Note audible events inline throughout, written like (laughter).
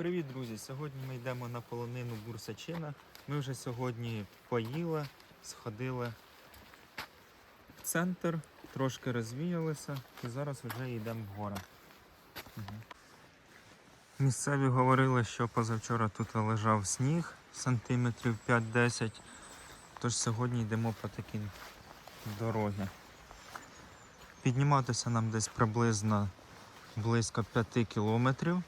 Привіт, друзі! Сьогодні ми йдемо на полонину Бурсачина. Ми вже сьогодні поїли, сходили в центр, трошки розвіялися і зараз вже йдемо в гори. Мгм. Місцеві говорили, що позавчора тут лежав сніг сантиметрів 5-10, тож сьогодні йдемо по такій дорогі. Підніматися нам десь приблизно близько 5 кілометрів.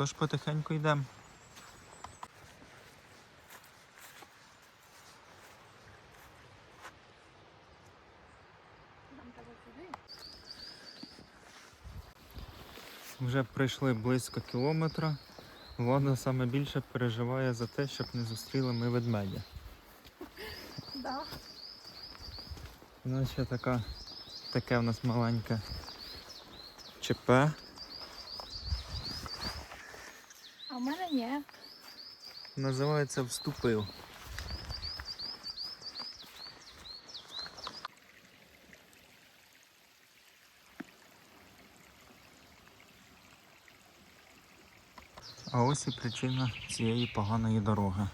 Тож потихеньку йдемо. Вже пройшли близько кілометра. Влада саме більше переживає за те, щоб не зустріли ми ведмедя. Да. У ще така, таке у нас маленьке ЧП. А в мене ні. Називається вступив. А ось і причина цієї поганої дороги.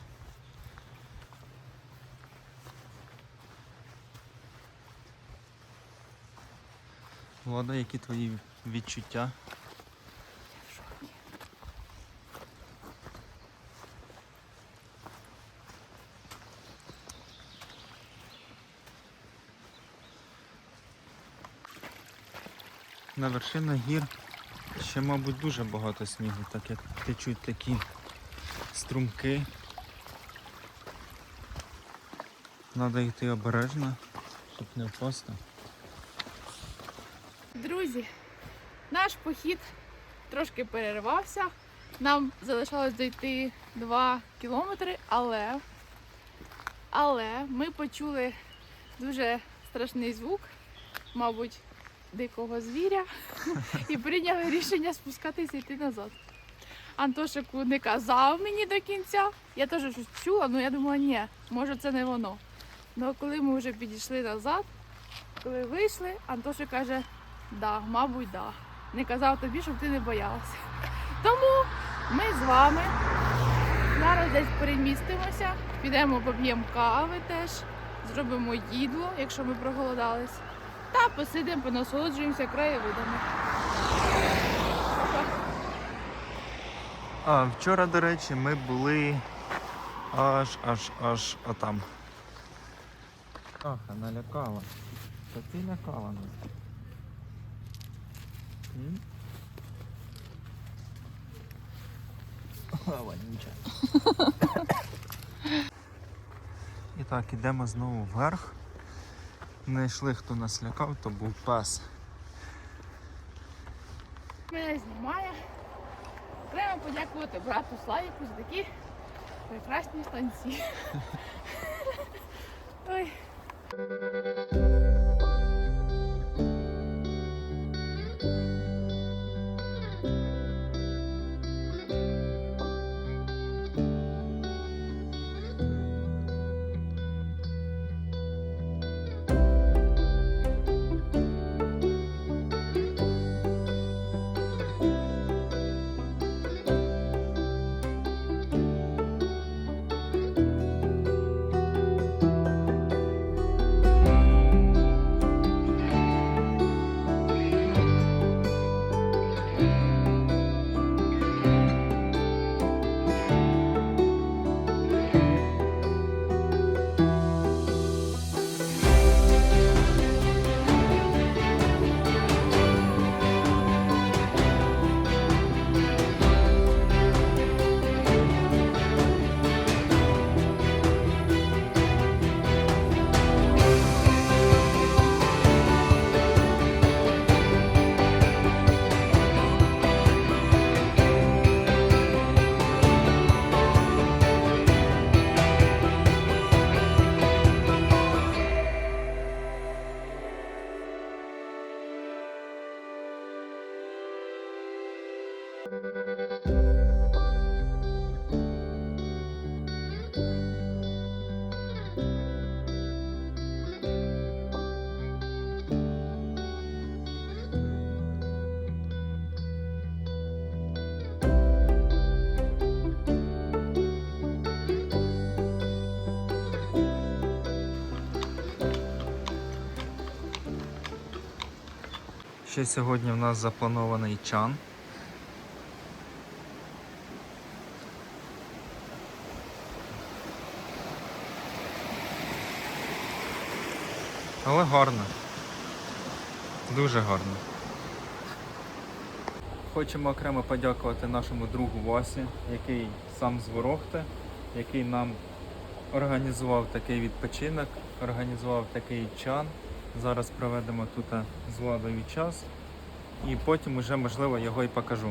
Влада, які твої відчуття? На вершинах гір ще, мабуть, дуже багато снігу, так як течуть такі струмки. Треба йти обережно, щоб не впасти. Друзі, наш похід трошки перервався. Нам залишалось дойти 2 кілометри, але, але ми почули дуже страшний звук, мабуть, дикого звіря, (laughs) і прийняли рішення спускатися і йти назад. Антошику не казав мені до кінця. Я теж щось чула, але я думала, ні, може це не воно. Ну коли ми вже підійшли назад, коли вийшли, Антоша каже, да, мабуть, да. Не казав тобі, щоб ти не боялася. Тому ми з вами зараз десь перемістимося, підемо поп'ємо кави теж, зробимо їдло, якщо ми проголодались, посидимо, понасолоджуємося краєвидами. А, вчора, до речі, ми були аж аж аж отам. Аха, налякала. Та ти лякала нас. М? Нічого. І так, ідемо знову вверх. Не йшли, хто нас лякав, то був пес. Мене знімає. Треба подякувати брату Славіку за такі прекрасні станції. (laughs) Ой. Ще сьогодні в нас запланований чан. Але гарно. Дуже гарно. Хочемо окремо подякувати нашому другу Васі, який сам з Ворохти, який нам організував такий відпочинок, організував такий чан. Зараз проведемо тут з Владою час і потім уже можливо його і покажу.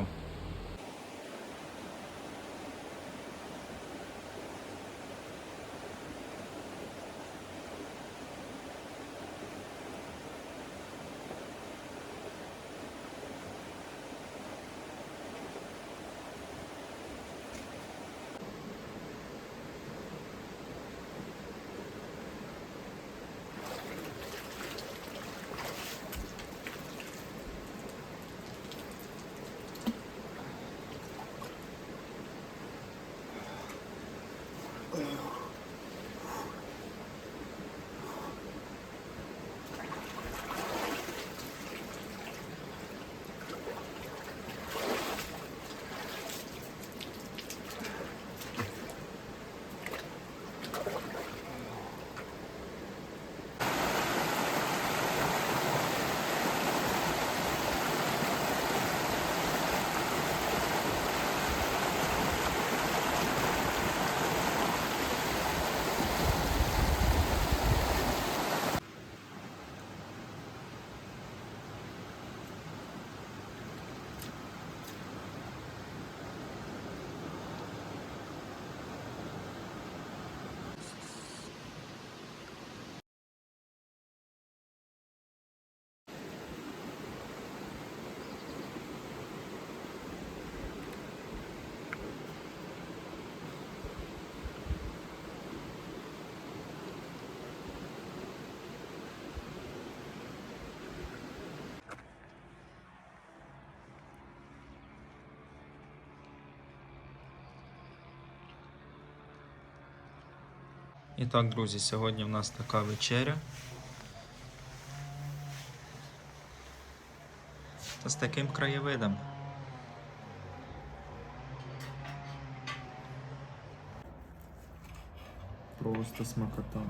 І так, друзі, сьогодні в нас така вечеря. Та з таким краєвидом. Просто смакота.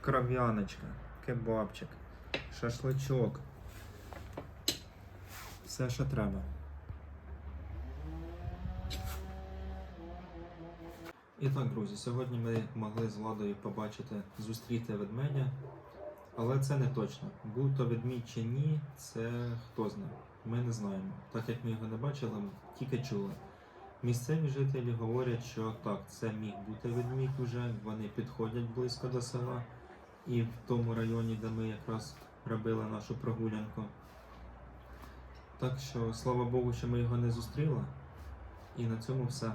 Кров'яночка, кебабчик, шашличок. Все, що треба. І так, друзі, сьогодні ми могли з Владою побачити, зустріти ведмедя, але це не точно. Був то ведмідь чи ні, це хто знає. Ми не знаємо. Так як ми його не бачили, тільки чули. Місцеві жителі говорять, що так, це міг бути ведмідь уже, вони підходять близько до села і в тому районі, де ми якраз робили нашу прогулянку. Так що, слава Богу, що ми його не зустріли. І на цьому все.